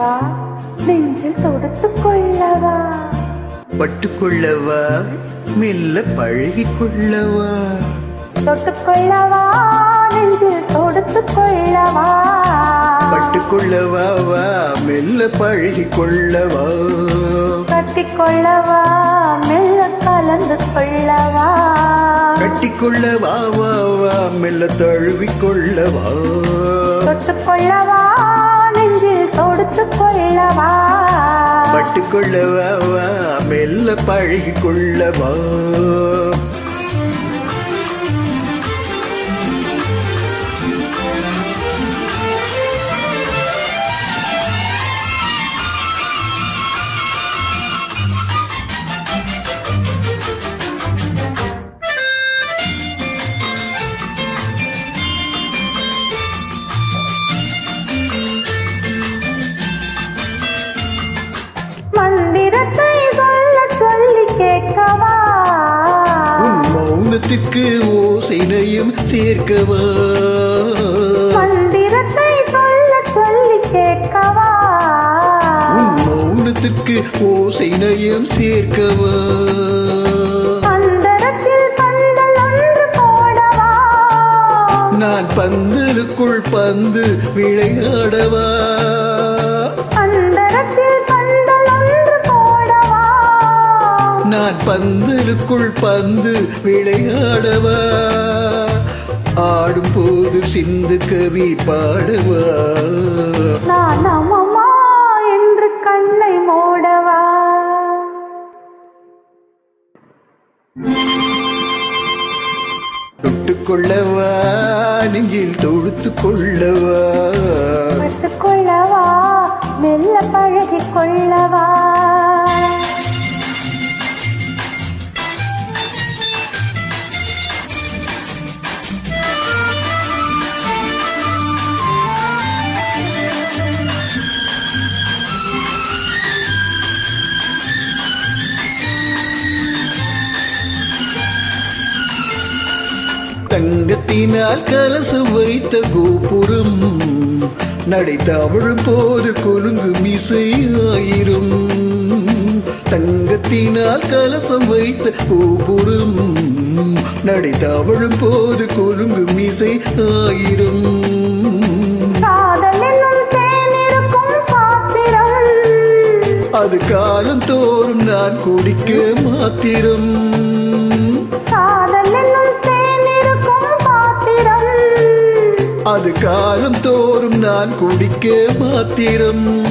கொள்ளவா? நெஞ்சில் தொடுத்து கொள்ளவா? பட்டுக்கொள்ளவா? மெல்ல பழகிக் கொள்ளவா? தொட்டு கொள்ளவா? நெஞ்சில் தொடுத்து கொள்ளவா? பட்டுக்கொள்ளவா வா மெல்ல பழகிக் கொள்ளவா? கட்டி கொள்ளவா மெல்ல கலந்து கொள்ளவா? கட்டிக்கொள்ளவா வா வா மெல்ல தழுவிக் கொள்ளவா? பட்டுக்கொள்ளவா வா மெல்ல பழகிக் உன் மௌனத்துக்கு ஓசைனையும் சேர்க்கவா? மந்திரத்தை சொல்ல சொல்லி கேட்கவா? உன் மௌனத்துக்கு ஓசைனையும் சேர்க்கவா? நான் பந்தலுக்குள் பந்து விளையாடவா? நான் பந்தலுக்குள் பந்து விளையாடவா? ஆடும் போது சிந்து கவி பாடவா? நான் அம்மம்மா என்று கண்ணை மூடவா? தொட்டுக் கொள்ளவா நெஞ்சில் தொடுத்து கொள்ளவா கொள்ளவா மெல்ல பழகி கொள்ளவா தங்கத்தினால் கலசம் வைத்த கோபுரம். நடை தவழும் போது கொலுங்கு மிசை ஆயிரும் தங்கத்தினால் கலசம் வைத்த கோபுரம். நடை தவழும் போது கொலுங்கு மிசை ஆயிரும் அது காலம் தோறும் நான் குடிக்க மாத்திரம். அது காலம் தோறும் நான் குடிக்க மாத்திரம்.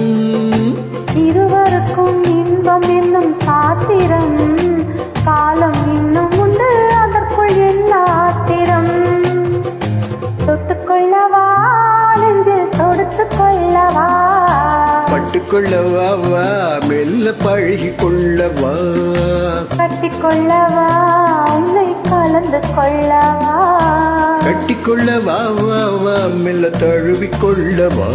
இருவருக்கும் இன்பம் என்னும் சாத்திரம். பட்டுக்கொள்ளவா வா மெல்ல பழகி கொள்ளவா கட்டிக்கொள்ளவா உன்னை கலந்து கொள்ளவா. கட்டிக்கொள்ளவா வா மெல்ல தழுவிக் கொள்ளவா